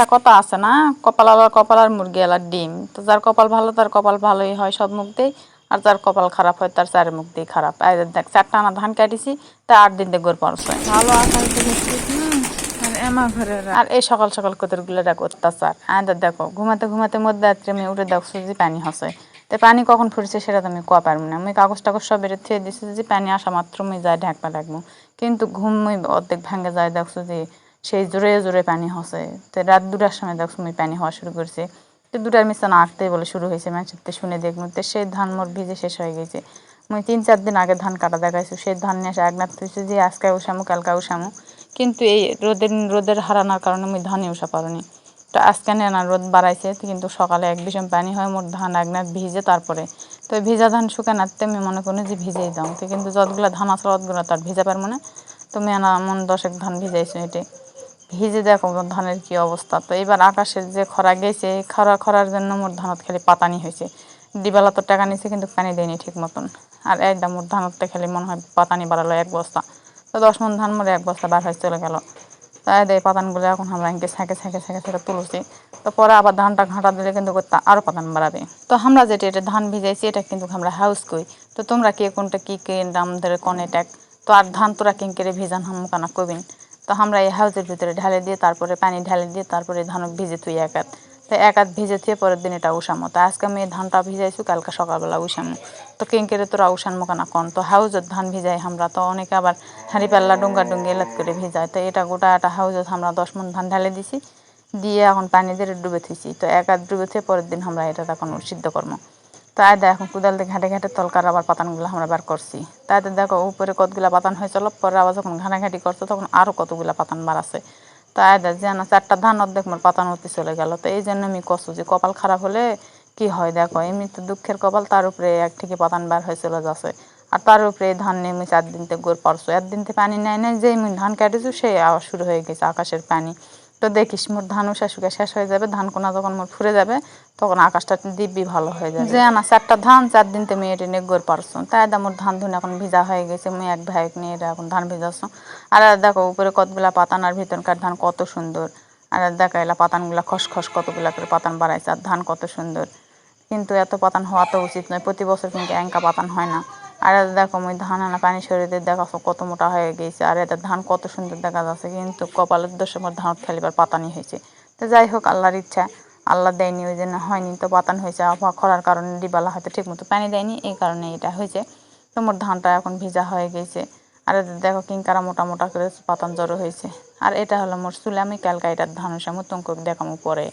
একটা কথা আছে না? কপাল আলার কপাল আর মুরগি আলার ডিম। তো যার কপাল ভালো তার কপাল ভালোই হয় সব মুখ দিয়েই। আর যার কপাল খারাপ হয় তার চার মুখ দিয়ে খারাপ। দেখ চারটা আনা ধান কাটিছি তা আট দিন দিয়ে গোর পড়ছে। ভালো থেকে না আর এই সকাল সকাল কতগুলো দেখ অত্যাচার। আয়দা দেখো ঘুমাতে ঘুমাতে মধ্যে রাত্রে আমি উঠে দেখছ যে পানি হসে। তো পানি কখন ফুটছে সেটা তো আমি কোয়া পারব না। আমি কাগজ টাগজ সব বেড়ে থুয়ে দিছি যে পানি আসা মাত্র আমি যাই ঢাকপা লাগবো কিন্তু ঘুম অর্ধেক ভেঙে যায় দেখছ যে সেই জোরে জোরে পানি হসে। তো রাত দুটার সময় দেখছ আমি পানি হওয়া শুরু করছে। তো দুটার মিশন আঁকতে বলে শুরু হয়েছে মানুষের শুনে দেখব। তো সেই ধান মোর ভিজে শেষ হয়ে গেছে। মুই তিন চার দিন আগে ধান কাটা দেখাইছি। সেই ধান নিয়ে এসে একনাথ তুইছে যে আজকে উসামু কালকা উসামু কিন্তু এই রোদের রোদের হারানোর কারণে আমি ধানই উষা পারিনি। তো আজকে নিয়ে না রোদ বাড়াইছে কিন্তু সকালে এক বিষম পানি হয়, মোর ধান একনাথ ভিজে তারপরে। তো ভিজা ধান শুকানাতে আমি মনে করি যে ভিজেই দাও। তো কিন্তু যতগুলো ধান আছে, অতগুলো তার ভিজা পারব না। তুমি আনা, মন দশেক ধান ভিজাইছো এটি। ভিজে দেখো ধানের কি অবস্থা। তো এবার আকাশের যে খরা গেছে খরা খরার জন্য মোর ধানত খালি পাতানি হয়েছে। দিবালা তো টাকা নিছে কিন্তু পানি দেয়নি ঠিক মতন। আর একদম মোর ধানতে খালি মনে হয় পাতানি বাড়ালো এক বস্তা। তো দশ মন ধান মরে এক বস্তা বার হয়ে চলে গেল। তাই দেয় পাতানগুলো এখন আমরা এঁকে ছাঁকে ছাঁকে ছাঁকে ছাঁকে তুলছি। তো পরে আবার ধানটা ঘাঁটা দিলে কিন্তু আরও পাতান বাড়াবে। তো আমরা যেটা এটা ধান ভিজাইছি, এটা কিন্তু আমরা হাউস কই। তো তোমরা কে কোনটা কী কে ধরে কনে ট্যাক তো আর ধান তোরা কিংকেরে ভিজান হাম কানা কবিন তো আমরা এই হাউজের ভিতরে ঢালে দিয়ে, তারপরে পানি ঢালে দিয়ে, তারপরে ধান ভিজে তুই এক হাত তো এক হাত ভিজে থুয়ে পরের দিন এটা উসামো তো আজকে আমি ধানটা ভিজাইছি, কালকে সকালবেলা উষামো। তো কিংকেরে তোরা উসানমো কানা কন। তো হাউজের ধান ভিজাই আমরা তো অনেকে আবার হাঁড়ি পাল্লা ডুঙ্গা ডুঙ্গি এলাত করে ভিজায়। তো এটা গোটা একটা হাউজত আমরা দশ মন ধান ঢালে দিছি, দিয়ে এখন পানি দিয়ে ডুবে থুইছি। তো এক হাত ডুবে থুয়ে পরের দিন আমরা এটা তখন সিদ্ধ করব তাই দেখো কুদাল দিয়ে ঘাটে ঘাটে তলকার আবার পাতানগুলো আমরা বার করছি। তাইতে দেখো উপরে কতগুলা পাতান হয়ে চলো পরে আবার যখন ঘাটাঘাটি করছে তখন আরও কতগুলা পাতান বাড়াছে তাই দেখ যে না, চারটা ধান অর্ধেক মোর পাতান হতে চলে গেল। তো এই জন্য আমি কষু যে কপাল খারাপ হলে কি হয় দেখো এমনি তো দুঃখের কপাল, তার উপরে এক থেকে পাতান বার হয়ে চলে যাচ্ছে আর তার উপরে ধান নেমে চার দিনতে গোর পারছ একদিনতে পানি নেয় নাই, যেই ধান কাটেছো সেই আবার শুরু হয়ে গেছে আকাশের পানি। তো দেখিস মোর ধান উষা শুকা শেষ হয়ে যাবে, ধান কোনা যখন মোর ফুরে যাবে, তখন আকাশটা দিব্যি ভালো হয়ে যাবে। যে না চারটা ধান, চার দিন তুমি এটি নিয়ে গোর পারছ তাই দা মোর ধান ধুন এখন ভিজা হয়ে গেছে, মুই এক ভাই নিয়ে এখন ধান ভিজাচ্ছ আর দেখো উপরে কতগুলা পাতান আর ভিতরকার ধান কত সুন্দর। আর দেখা এলা পাতানগুলা খসখস কতগুলা করে পাতান বাড়াইছে, আর ধান কত সুন্দর। কিন্তু এত পাতান হওয়া তো উচিত নয়, প্রতি বছর কিন্তু এঙ্কা পাতান হয় না। আর দেখো মুই ধান আনা পানি দিয়ে দেখাছো, কত মোটা হয়ে গেছে। আর এদের ধান কত সুন্দর দেখা যাচ্ছে, কিন্তু কপালের দোষে আমার ধান খেলিবার পাতানি হয়েছে। তো যাই হোক, আল্লাহর ইচ্ছা, আল্লাহ দেয়নি, ওই জন্য হয়নি তো পাতান হয়েছে। আবহাওয়া খরার কারণে ডিবালা হয়তো ঠিক মতো পানি দেয়নি, এই কারণে এটা হয়েছে। তো মোর ধানটা এখন ভিজা হয়ে গেছে। আর দেখো কিংকারা মোটা মোটা করে পাতান জড়ো হয়েছে। আর এটা হলো মোর চুলে আমি ক্যালকা এটার ধান মতন করে দেখামো পরে।